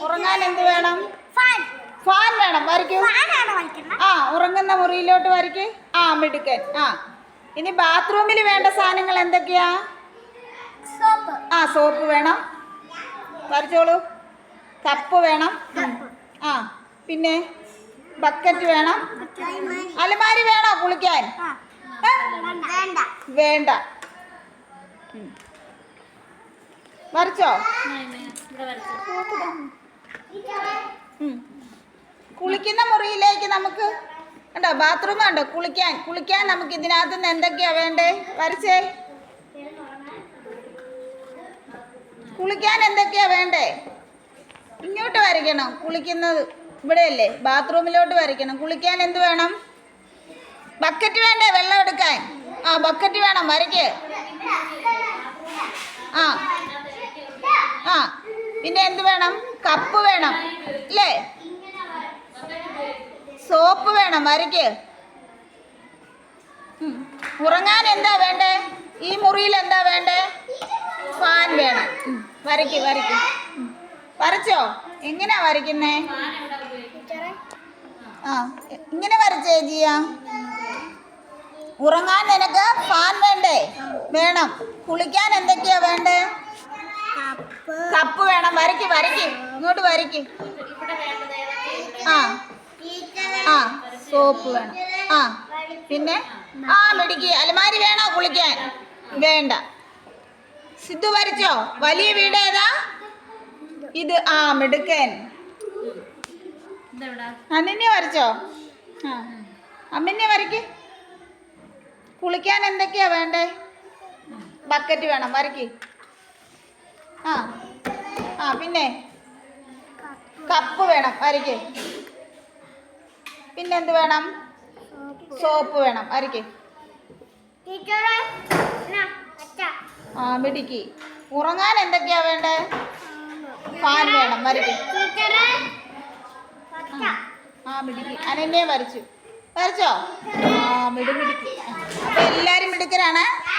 ഉറങ്ങാൻ എന്ത് വേണം? ഫാൻ. ഫാൻ വേണം വരയ്ക്കൂ. ആ ഉറങ്ങുന്ന മുറിയിലോട്ട് വരയ്ക്ക്. ആ മിടുക്കൻ. ആ. ഇനി ബാത്റൂമിൽ വേണ്ട സാധനങ്ങൾ എന്തൊക്കെയാ? സോപ്പ്. ആ സോപ്പ് വേണം. വരച്ചോളൂ. കപ്പ് വേണം. ആ പിന്നെ ബക്കറ്റ് വേണം. അലമാരി വേണോ കുളിക്കാൻ? വേണ്ട. വരച്ചോ. കുളിക്കുന്ന മുറിയിലേക്ക് നമുക്ക് കണ്ടോ ബാത്റൂം കണ്ടോ കുളിക്കാൻ കുളിക്കാൻ നമുക്ക് ഇതിനകത്ത് നിന്ന് എന്തൊക്കെയാ വേണ്ടേ? വരച്ചേ. കുളിക്കാൻ എന്തൊക്കെയാ വേണ്ടേ? ഇങ്ങോട്ട് വരയ്ക്കണം കുളിക്കുന്നത് ഇവിടെയല്ലേ ബാത്റൂമിലോട്ട് വരയ്ക്കണം. കുളിക്കാൻ എന്ത് വേണം? ബക്കറ്റ് വേണ്ടേ വെള്ളം എടുക്കാൻ? ആ ബക്കറ്റ് വേണം വരയ്ക്ക്. ആ. ആ പിന്നെ എന്ത് വേണം? കപ്പ് വേണം. അല്ലേ സോപ്പ് വേണം വരയ്ക്ക് ഉറങ്ങാൻ എന്താ വേണ്ടേ? ഈ മുറിയിൽ എന്താ വേണ്ടേ? ഫാൻ വേണം. വരയ്ക്ക് വരയ്ക്ക്. വരച്ചോ? എങ്ങനെയാ വരയ്ക്കുന്നേ? ആ ഇങ്ങനെ വരച്ചേ ജിയ. ഉറങ്ങാൻ നിനക്ക് ഫാൻ വേണ്ടേ? വേണം. കുളിക്കാൻ എന്തൊക്കെയാ വേണ്ടേ? കപ്പ്. വേണം. വരയ്ക്ക് വരയ്ക്ക്. ഇങ്ങോട്ട് വരയ്ക്ക്. ആ. ആ. സോപ്പ് വേണം. ആ. പിന്നെ? ആ മിടിക്ക്. അലമാരി വേണോ കുളിക്കാൻ? വേണ്ട. സിദ്ധു വരച്ചോ? വലിയ വീട് ഏതാ? ഇത് ആ മിടുക്കൻ. അനന്യ വരച്ചോ? ആ. അമ്മന്യ വരയ്ക്ക്. കുളിക്കാൻ എന്തൊക്കെയാ വേണ്ടേ? ബക്കറ്റ് വേണം. വരയ്ക്ക്. ആ. ആ പിന്നെ? കപ്പ് വേണം അരിക്ക്. പിന്നെ എന്ത് വേണം? സോപ്പ് വേണം അരിക്ക്. ആ മിടിക്ക്. ഉറങ്ങാൻ എന്തൊക്കെയാ വേണ്ടേ? ഫാൻ വേണം വരയ്ക്ക്. ആ മിടുക്കി. അനന്യെ വരച്ചു. വരച്ചോ? ആ മിടു മിടുക്കി. അപ്പൊ എല്ലാരും മിടുക്കരാണ്?